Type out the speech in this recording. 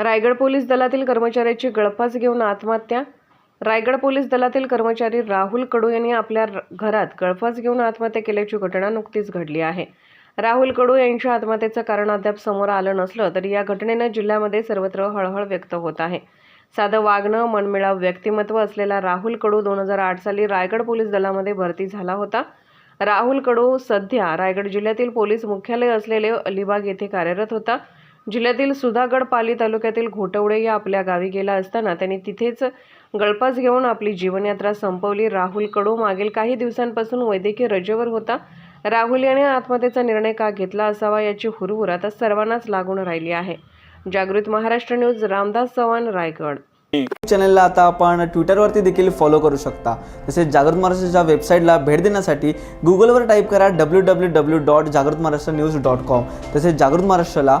Raigad police दलातील कर्मचाऱ्याची गळफास घेऊन आत्महत्या? रायगड पोलीस दलातील कर्मचारी राहुल कडू यांनी आपल्या घरात गळफास घेऊन आत्महत्या केल्याची घटना नुकतीच घडली आहे. राहुल कडू यांच्या आत्महत्येचं कारण अद्याप समोर आलं नसलं तरी या घटनेनं जिल्ह्यामध्ये सर्वत्र हळहळ व्यक्त होत आहे. साधं वागणं मनमिळाव व्यक्तिमत्व असलेला राहुल कडू दोन हजार आठ साली रायगड पोलीस दलामध्ये भरती झाला होता. राहुल कडू सध्या रायगड जिल्ह्यातील पोलीस मुख्यालय असलेले अलिबाग येथे कार्यरत होता. जिल्ह्यातील सुधागड पाली तालुक्यातील घोटवडे या आपल्या गावी गेला असताना त्यांनी तिथेच गळपास घेऊन आपली जीवनयात्रा संपवली. राहुल कडू मागील काही दिवसांपासून वैद्यकीय रजेवर होता. राहुल याने आत्महत्येचा निर्णय का घेतला असावा याची हुरहुर आता सर्वांनाच लागून राहिली आहे. जागृत महाराष्ट्र न्यूज रामदास चव्हाण रायगड. चॅनलला आता आपण ट्विटरवरती देखील फॉलो करू शकता. तसेच जागृत महाराष्ट्राच्या वेबसाईटला भेट देण्यासाठी गुगलवर टाईप करा डब्ल्यू डब्ल्यू डब्ल्यू डॉट जागृत महाराष्ट्र न्यूज डॉट कॉम तसेच जागृत महाराष्ट्राला